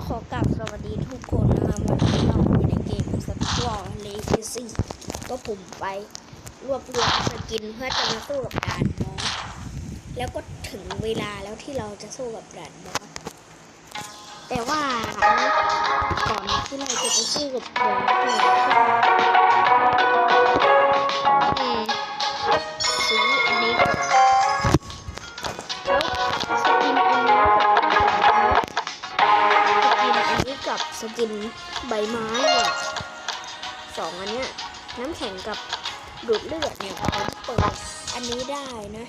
ก็ขอกราบสวัสดีทุกคนนะครับวันนี้เราอยู่ในเกมสตวอลเลฟิซิก็ผมไปรวบรวมสกินเพื่อจะมาสู้กับด่านบอสแล้วก็ถึงเวลาแล้วที่เราจะสู้กับด่านบอสแต่ว่าก่อนที่เราจะไปสู้กับบอสเนี่ยอื กินใบไม้เนี่ยสองอันเนี้ยน้ำแข็งกับดูดเลือดเนี่ยผมเปิดอันนี้ได้นะ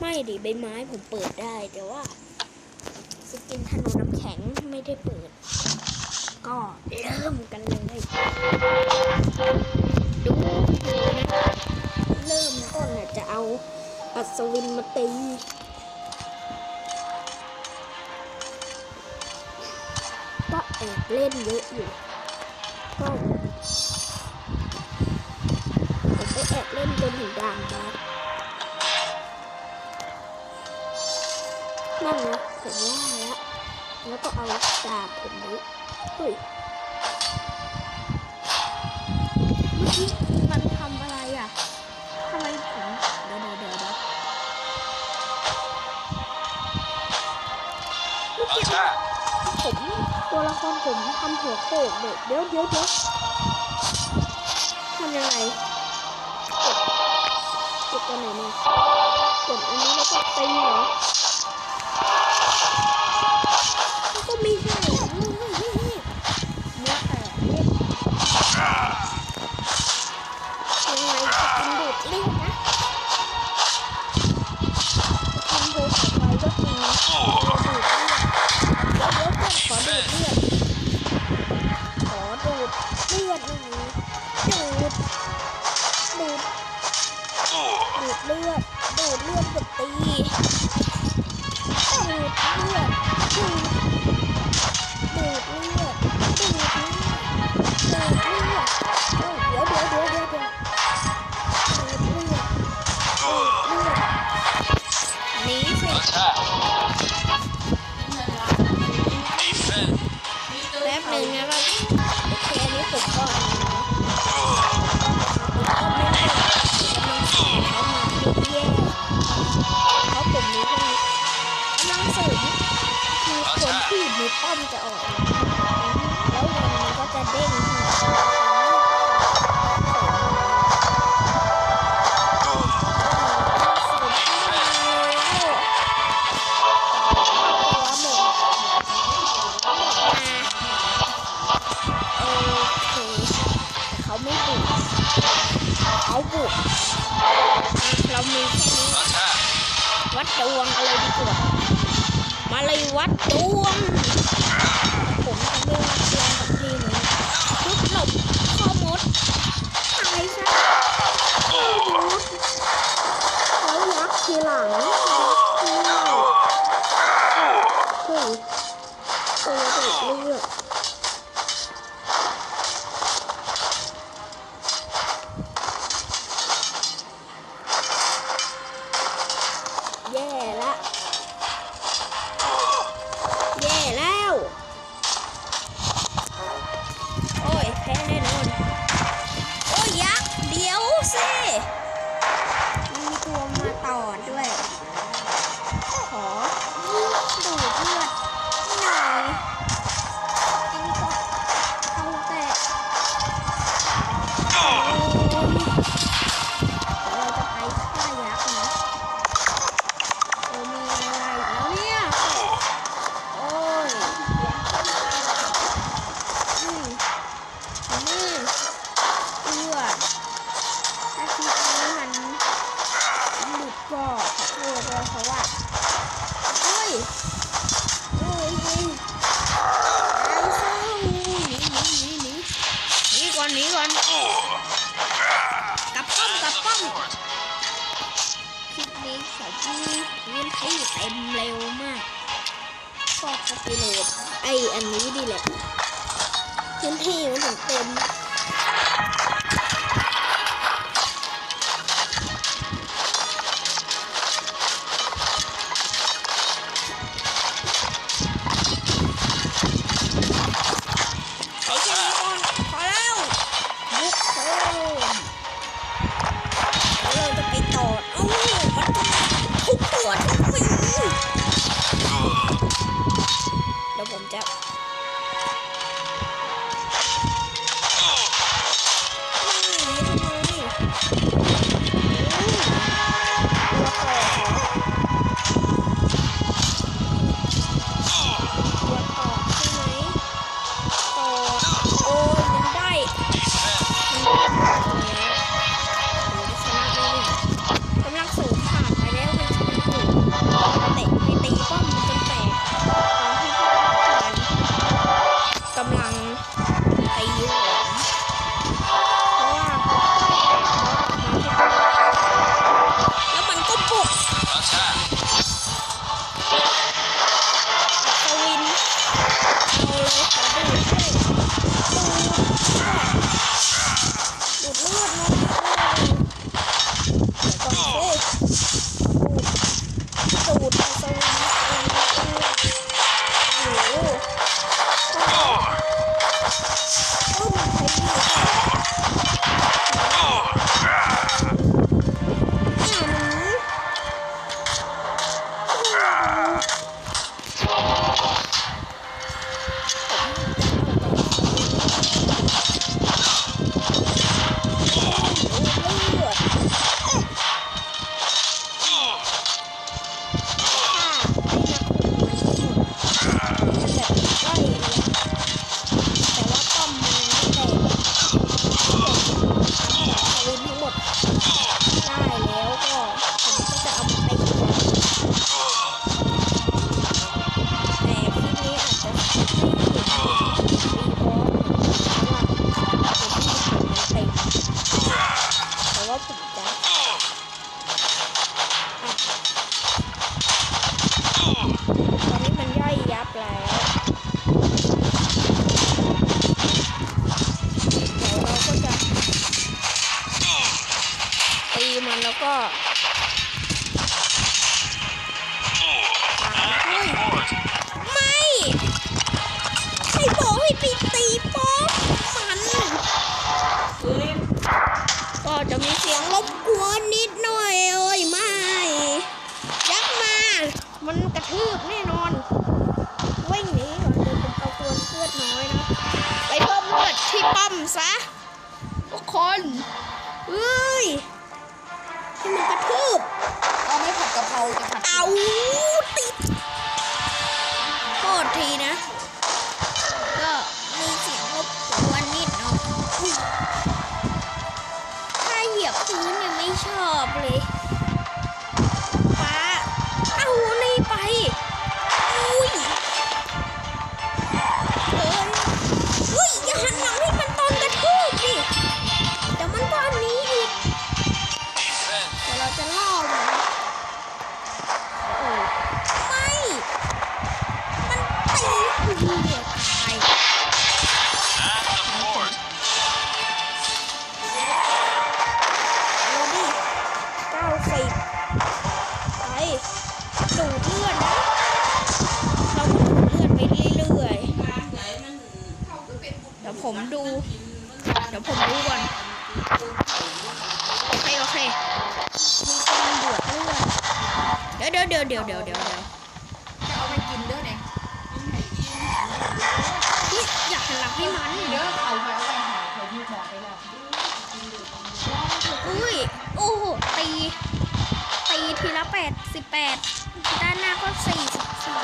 ไม่ดิใบไม้ผมเปิดได้แต่ว่าสกินธนูน้ำแข็งไม่ได้เปิด ก็เริ่มกันเลยดูนะเริ่มต้นจะเอาอัศวินมาตี เล่นเยอะอยู่ก็ผมไปแอบเล่นจนถึงด่านบอสนั่นนะผมว่าแล้วแล้วก็เอาดาบผมนี้เฮ้ยเมื่อกี้มันทำอะไรอะทำไมผมเดี๋ยวเดี๋ยวเดี๋ยวเดี๋ยวเมื่อกี้ Attack! ผม ตัวละครผมทำหัวโขกเด็กเดี๋ยวเดี๋ยวเดี๋ยวทำยังไงกดกดตัวไหนเนี่ยกดอันนี้แล้วก็ตีเหรอ พื้นที่ มันถึงเต็มซะทุกคนเอ้ยให้มันกระทืบเอาไม่ผัดกะเพราจะผัดเอาติดโทษทีนะ ก็มีเสียงรบกวนนิดเนาะถ้าเหยียบพื้นเนี่ยไม่ชอบเลย เดี๋ยวเดี๋ยวเดี๋ยวเดี๋ยวจะเอาไปกินเด้อเนี่ยนี่อยากหันหลังให้มันเด้อเอาไปเอาไปหาเคยที่หมอไปแล้วอุ้ยโอ้โหตีตีทีละแปดสิบแปดด้านหน้าก็สี่สิบสี่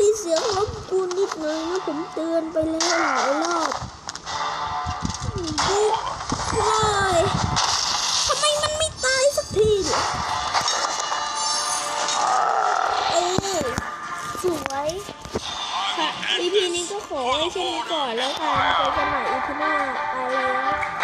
มีเสียงรบกวนนิดหนึงนะผมเตือนไปแล้วหลายรอบบุกเลยทำไมมันไม่ตายสักทีเนี่ยเออสวยค่ะ EP นี้ก็ขอไว้แค่นี้ก่อนแล้วกันเจอกันใหม่ EP หน้าไปแล้ว